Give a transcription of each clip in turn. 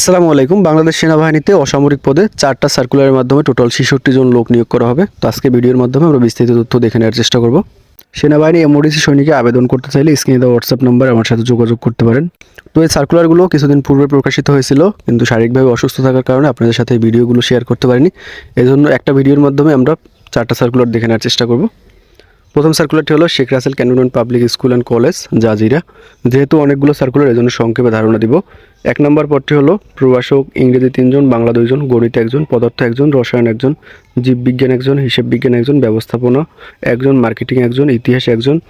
আসসালামু আলাইকুম। বাংলাদেশ সেনাবাহিনীতে অসামরিক পদে চারটা সার্কুলারের মাধ্যমে টোটাল ছেষট্টি জন লোক নিয়োগ করা হবে। তো আজকে ভিডিওর মাধ্যমে আমরা বিস্তারিত তথ্য দেখে নেওয়ার চেষ্টা করব। সেনাবাহিনী এমওডিসি সৈনিকে আবেদন করতে চাইলে স্ক্রিনে দেওয়া হোয়াটসঅ্যাপ নাম্বার আমার সাথে যোগাযোগ করতে পারেন। তো এই সার্কুলারগুলো কিছুদিন পূর্বে প্রকাশিত হয়েছিল, কিন্তু শারীরিকভাবে অসুস্থ থাকার কারণে আপনাদের সাথে ভিডিওগুলো শেয়ার করতে পারিনি। এই জন্য একটা ভিডিওর মাধ্যমে আমরা চারটা সার্কুলার দেখে নেওয়ার চেষ্টা করব। প্রথম সার্কুলারটি হলো Sheikh Russel cantonment public school and college, Jajira. যেহেতু অনেকগুলো সার্কুলার এই জন্য সংক্ষেপে ধারণা দিব। এক নম্বর পদটি হলো প্রভাষক, ইংরেজি তিনজন, বাংলা দুইজন, গণিত একজন, পদার্থ একজন, রসায়ন একজন, জীববিজ্ঞান একজন হিসাব বিজ্ঞান একজন, ব্যবস্থাপনা একজন, মার্কেটিং একজন, ইতিহাস একজন,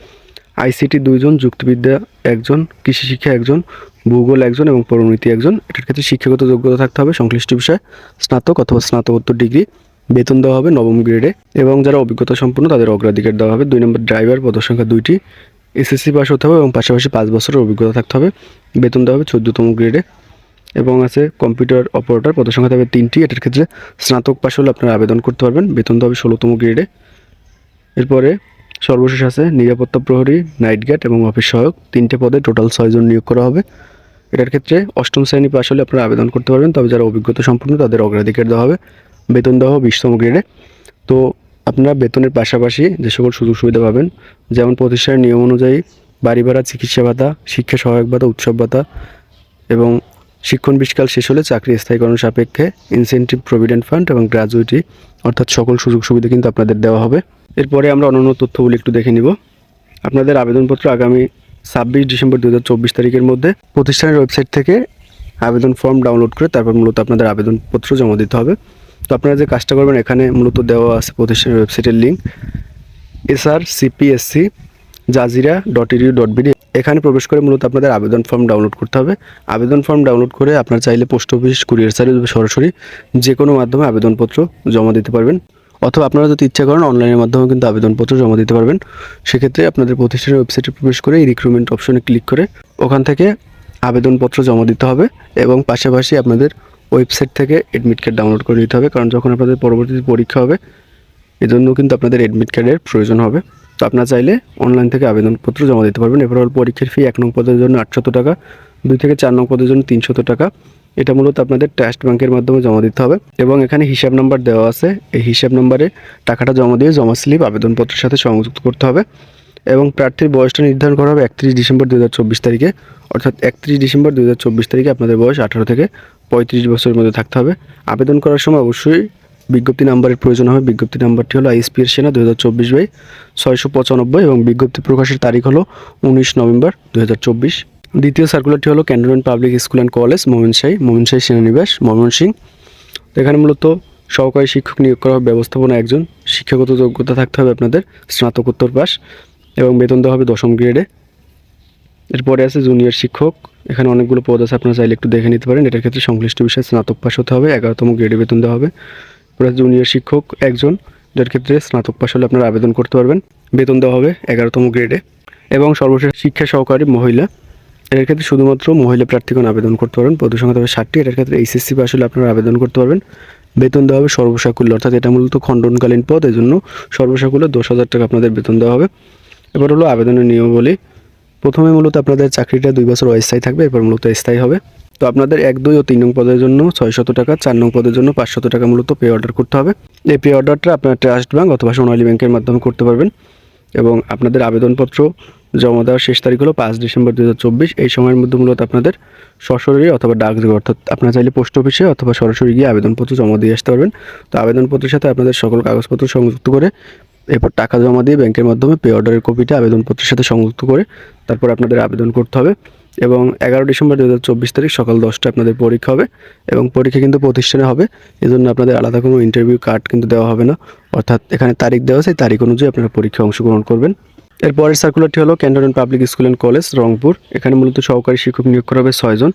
আইসিটি দুইজন, যুক্তিবিদ্যা একজন, কৃষি শিক্ষা একজন, ভূগোল একজন এবং পরিণতি একজন। এটার ক্ষেত্রে শিক্ষাগত যোগ্যতা থাকতে হবে, সংশ্লিষ্ট বিষয়ে, স্নাতক অথবা স্নাতকোত্তর ডিগ্রি, বেতন দেওয়া হবে নবম গ্রেডে এবং যারা অভিজ্ঞতা সম্পন্ন তাদের অগ্রাধিকার দেওয়া হবে। দুই নম্বর ড্রাইভার পদসংখ্যা দুইটি। এসএসসি পাস হতে হবে এবং পাশাপাশি পাঁচ বছরের অভিজ্ঞতা থাকতে হবে। বেতন দেওয়া হবে চোদ্দতম গ্রেডে এবং আছে কম্পিউটার অপারেটর পদসংখ্যা থাকবে তিনটি। এটার ক্ষেত্রে স্নাতক পাশ হলে আপনারা আবেদন করতে পারবেন। বেতন দেওয়া হবে ষোলোতম গ্রেডে এরপরে সর্বশেষ আছে নিরাপত্তা প্রহরী নাইট গার্ড এবং অফিস সহায়ক। তিনটে পদে টোটাল ছয়জন নিয়োগ করা হবে। এটার ক্ষেত্রে অষ্টম শ্রেণি পাশ হলে আপনারা আবেদন করতে পারবেন। তবে যারা অভিজ্ঞতা সম্পন্ন তাদের অগ্রাধিকার দেওয়া হবে। বেতন দেওয়া হবে বিশতম গ্রেডে তো আপনারা বেতনের পাশাপাশি যে সকল সুযোগ সুবিধা পাবেন, যেমন প্রতিষ্ঠানের নিয়ম অনুযায়ী বাড়ি ভাড়া, চিকিৎসা ভাতা, শিক্ষা সহায়ক ভাতা, উৎসব ভাতা এবং শিক্ষণ বিষকাল শেষ হলে চাকরি স্থায়ীকরণ সাপেক্ষে ইনসেন্টিভ প্রভিডেন্ট ফান্ড এবং গ্র্যাজুইটি অর্থাৎ সকল সুযোগ সুবিধা কিন্তু আপনাদের দেওয়া হবে। এরপরে আমরা অন্যান্য তথ্যগুলি একটু দেখে নিব। আপনাদের আবেদনপত্র আগামী ছাব্বিশ ডিসেম্বর দু হাজার চব্বিশ তারিখের মধ্যে প্রতিষ্ঠানের ওয়েবসাইট থেকে আবেদন ফর্ম ডাউনলোড করে তারপর মূলত আপনাদের আবেদনপত্র জমা দিতে হবে। তো আপনারা যে কাজটা করবেন, এখানে মূলত দেওয়া আছে প্রতিষ্ঠানের ওয়েবসাইটের link SR CPSC Jajira dot edu dot BD এখানে প্রবেশ করে মূলত আপনাদের আবেদন ফর্ম ডাউনলোড করতে হবে। আবেদন ফর্ম ডাউনলোড করে আপনার চাইলে পোস্ট অফিস কুরিয়ার সার্ভিস সরাসরি যে কোনো মাধ্যমে আবেদনপত্র জমা দিতে পারবেন। অথবা আপনারা যদি ইচ্ছা করেন অনলাইনের মাধ্যমে কিন্তু আবেদনপত্র জমা দিতে পারবেন। সেক্ষেত্রে আপনাদের প্রতিষ্ঠানের ওয়েবসাইটে প্রবেশ করে এই রিক্রুটমেন্ট অপশনে ক্লিক করে ওখান থেকে আবেদনপত্র জমা দিতে হবে এবং পাশাপাশি আপনাদের ওয়েবসাইট থেকে অ্যাডমিট কার্ড ডাউনলোড করে নিতে হবে, কারণ যখন আপনাদের পরবর্তীতে পরীক্ষা হবে, এজন্য কিন্তু আপনাদের অ্যাডমিট কার্ডের প্রয়োজন হবে। তো আপনারা চাইলে অনলাইন থেকে আবেদনপত্র জমা দিতে পারবেন। এরপর হল পরীক্ষার ফি এক নং পদের জন্য আটশত টাকা, দুই থেকে চার নং পদের জন্য তিনশত টাকা। এটা মূলত আপনাদের ট্রাস্ট ব্যাংকের মাধ্যমে জমা দিতে হবে এবং এখানে হিসাব নাম্বার দেওয়া আছে। এই হিসাব নাম্বারে টাকাটা জমা দিয়ে জমা স্লিপ আবেদনপত্রের সাথে সংযুক্ত করতে হবে। এবং প্রার্থীর বয়সটা নির্ধারণ করা হবে একত্রিশ ডিসেম্বর দুই হাজার চব্বিশ তারিখে। অর্থাৎ একত্রিশ ডিসেম্বর দুই হাজার চব্বিশ তারিখে আপনাদের বয়স আঠারো থেকে পঁয়ত্রিশ বছরের মধ্যে থাকতে হবে। আবেদন করার সময় অবশ্যই বিজ্ঞপ্তি নাম্বারের প্রয়োজন হবে। বিজ্ঞপ্তি নাম্বারটি হলো আইএসপি এর সেনা দু হাজার চব্বিশ বাই ছয়শো পঁচানব্বই এবং বিজ্ঞপ্তি প্রকাশের তারিখ হলো উনিশ নভেম্বর দু হাজার চব্বিশ। দ্বিতীয় সার্কুলারটি হলো cantonment public school and college Mominshahi Mominshahi সেনানিবাস Mymensingh এখানে মূলত সহকারী শিক্ষক নিয়োগ করা হবে, ব্যবস্থাপনা একজন, শিক্ষাগত যোগ্যতা থাকতে হবে আপনাদের, স্নাতকোত্তর পাস। এবং বেতন দেওয়া হবে দশম গ্রেডে এরপরে আছে জুনিয়র শিক্ষক। এখানে অনেকগুলো পদ আছে, আপনারা চাইলে একটু দেখে নিতে পারেন। এটার ক্ষেত্রে সংশ্লিষ্ট বিষয়ে স্নাতক পাস হতে হবে। এগারোতম গ্রেডে বেতন দেওয়া হবে। এরপরে জুনিয়র শিক্ষক, একজন। যার ক্ষেত্রে স্নাতক পাস হলে আপনারা আবেদন করতে পারবেন। বেতন দেওয়া হবে এগারোতম গ্রেডে এবং সর্বশেষ শিক্ষা সহকারী মহিলা। এটার ক্ষেত্রে শুধুমাত্র মহিলা প্রার্থীগণ আবেদন করতে পারবেন। পদ সংখ্যা হবে ষাটটি। এটার ক্ষেত্রে এইচএসসি পাস হলে আপনারা আবেদন করতে পারবেন। বেতন দেওয়া হবে সর্বসাকুল্য, অর্থাৎ এটা মূলত খণ্ডনকালীন পদ। এই জন্য সর্বসাকুল্য দশ হাজার টাকা আপনাদের বেতন দেওয়া হবে। এবার হলো আবেদনের নিয়মাবলী প্রথমে মূলত আপনাদের চাকরিটা দুই বছর অস্থায়ী থাকবে, এরপর মূলত স্থায়ী হবে। তো আপনাদের এক, দুই ও তিন নং পদের জন্য ছয়শত টাকা, চার নং পদের জন্য পাঁচশত টাকা মূলত পে অর্ডার করতে হবে। এই পে অর্ডারটা আপনার ট্রাস্ট ব্যাঙ্ক অথবা সোনালী ব্যাংকের মাধ্যমে করতে পারবেন। এবং আপনাদের আবেদনপত্র জমা দেওয়ার শেষ তারিখ হলো পাঁচ ডিসেম্বর দু হাজার চব্বিশ। এই সময়ের মধ্যে মূলত আপনাদের সরাসরি অথবা ডাকযোগে অর্থাৎ আপনারা চাইলে পোস্ট অফিসে অথবা সরাসরি গিয়ে আবেদনপত্র জমা দিয়ে আসতে পারবেন। তো আবেদনপত্রের সাথে আপনাদের সকল কাগজপত্র সংযুক্ত করে এরপর টাকা জমা দিয়ে ব্যাংকের মাধ্যমে পে অর্ডারের কপিটা আবেদনপত্রের সাথে সংযুক্ত করে তারপর আপনাদের আবেদন করতে হবে এবং এগারো ডিসেম্বর দু হাজার চব্বিশ তারিখ সকাল দশটা আপনাদের পরীক্ষা হবে এবং পরীক্ষা কিন্তু প্রতিষ্ঠানে হবে। এজন্য আপনাদের আলাদা কোনো ইন্টারভিউ কার্ড কিন্তু দেওয়া হবে না। অর্থাৎ এখানে তারিখ দেওয়া আছে, তারিখ অনুযায়ী আপনারা পরীক্ষায় অংশগ্রহণ করবেন। এরপরের সার্কুলারটি হলো cantonment public school and college Rangpur. এখানে মূলত সহকারী শিক্ষক নিয়োগ করা হবে ছয়জন।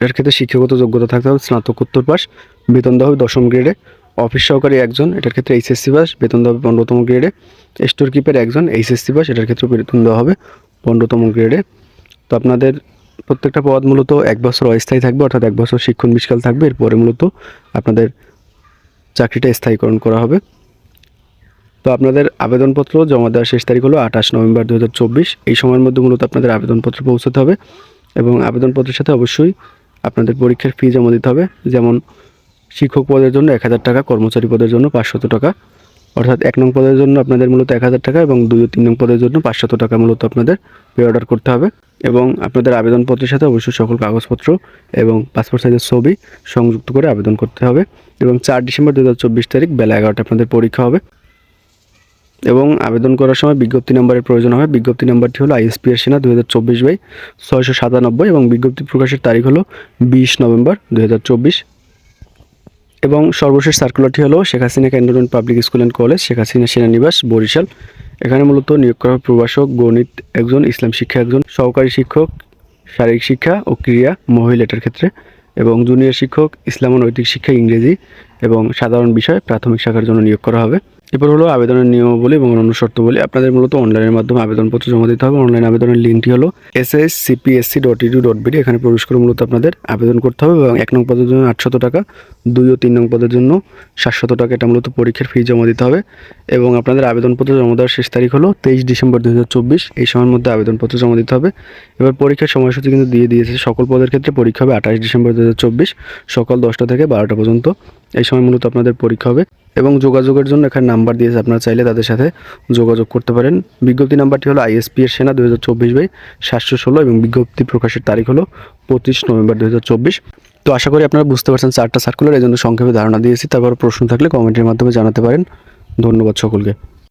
এর ক্ষেত্রে শিক্ষাগত যোগ্যতা থাকতে হবে স্নাতকোত্তর পাস বেতন দেওয়া হবে দশম গ্রেডে অফিস সহকারী একজন, এটার ক্ষেত্রে এইচএসসি পাস বেতন দেওয়া হবে পনেরোতম গ্রেডে স্টোর কিপার একজন এইচএসসি পাস এটার ক্ষেত্রে বেতন দেওয়া হবে পনেরোতম গ্রেডে তো আপনাদের প্রত্যেকটা পদ মূলত এক বছর অস্থায়ী থাকবে, অর্থাৎ এক বছর শিক্ষণ বিষকাল থাকবে। এরপরে মূলত আপনাদের চাকরিটা স্থায়ীকরণ করা হবে। তো আপনাদের আবেদনপত্র জমা দেওয়ার শেষ তারিখ হলো আঠাশ নভেম্বর দু হাজার চব্বিশ। এই সময়ের মধ্যে মূলত আপনাদের আবেদনপত্র পৌঁছাতে হবে এবং আবেদনপত্রের সাথে অবশ্যই আপনাদের পরীক্ষার ফি জমা দিতে হবে। যেমন শিক্ষক পদের জন্য এক হাজার টাকা, কর্মচারী পদের জন্য পাঁচশত টাকা। অর্থাৎ এক নং পদের জন্য আপনাদের মূলত এক হাজার টাকা এবং দুই ও তিন নং পদের জন্য পাঁচশত টাকা মূলত আপনাদের পে অর্ডার করতে হবে। এবং আপনাদের আবেদনপত্রের সাথে অবশ্যই সকল কাগজপত্র এবং পাসপোর্ট সাইজের ছবি সংযুক্ত করে আবেদন করতে হবে। এবং চার ডিসেম্বর দু হাজার চব্বিশ তারিখ বেলা এগারোটা আপনাদের পরীক্ষা হবে। এবং আবেদন করার সময় বিজ্ঞপ্তি নাম্বারের প্রয়োজন হবে। বিজ্ঞপ্তি নাম্বারটি হলো আইএসপি এর সেনা দু হাজার চব্বিশ বাই সাতানব্বই এবং বিজ্ঞপ্তি প্রকাশের তারিখ হলো বিশ নভেম্বর দু হাজার চব্বিশ। এবং সর্বশেষ সার্কুলারটি হলো Sheikh Hasina cantonment public school and college Sheikh Hasina সেনানিবাস, Barishal. এখানে মূলত নিয়োগ করা প্রভাষক, গণিত একজন, ইসলাম শিক্ষা একজন, সহকারী শিক্ষক, শারীরিক শিক্ষা ও ক্রিয়া মহিলাটার ক্ষেত্রে, এবং জুনিয়র শিক্ষক, ইসলাম ও নৈতিক শিক্ষা ইংরেজি এবং সাধারণ বিষয় প্রাথমিক শাখার জন্য নিয়োগ করা হবে। এরপর হলো আবেদনের নিয়মাবলী এবং অন্যান্য শর্তাবলী আপনাদের মূলত অনলাইনের মাধ্যমে আবেদনপত্র জমা দিতে হবে। অনলাইন আবেদনের লিঙ্কটি হলো S S CPSC dot edu dot BD এখানে প্রবেশ করে মূলত আপনাদের আবেদন করতে হবে এবং এক নং পদের জন্য আটশত টাকা, দুই ও তিন নং পদের জন্য সাতশত টাকা এটা মূলত পরীক্ষার ফি জমা দিতে হবে। এবং আপনাদের আবেদনপত্র জমা দেওয়ার শেষ তারিখ হলো তেইশ ডিসেম্বর দু হাজার চব্বিশ। এই সময়ের মধ্যে আবেদনপত্র জমা দিতে হবে। এবার পরীক্ষার সময়সূচি কিন্তু দিয়ে দিয়েছে। সকল পদের ক্ষেত্রে পরীক্ষা হবে আঠাশ ডিসেম্বর দু হাজার চব্বিশ। সকাল দশটা থেকে বারোটা পর্যন্ত। এই সময় মূলত আপনাদের পরীক্ষা হবে। এবং যোগাযোগের জন্য এখানে নাম্বার দিয়েছে। আপনারা চাইলে তাদের সাথে যোগাযোগ করতে পারেন। বিজ্ঞপ্তি নাম্বারটি হলো আইএসপি এর সেনা দু হাজার চব্বিশ বাই সাতশো ষোলো এবং বিজ্ঞপ্তি প্রকাশের তারিখ হলো পঁচিশ নভেম্বর দু হাজার চব্বিশ। তো আশা করি আপনারা বুঝতে পারছেন চারটা সার্কুলার এই জন্য সংক্ষেপে ধারণা দিয়েছি। তারপর প্রশ্ন থাকলে কমেন্টের মাধ্যমে জানাতে পারেন। ধন্যবাদ সকলকে।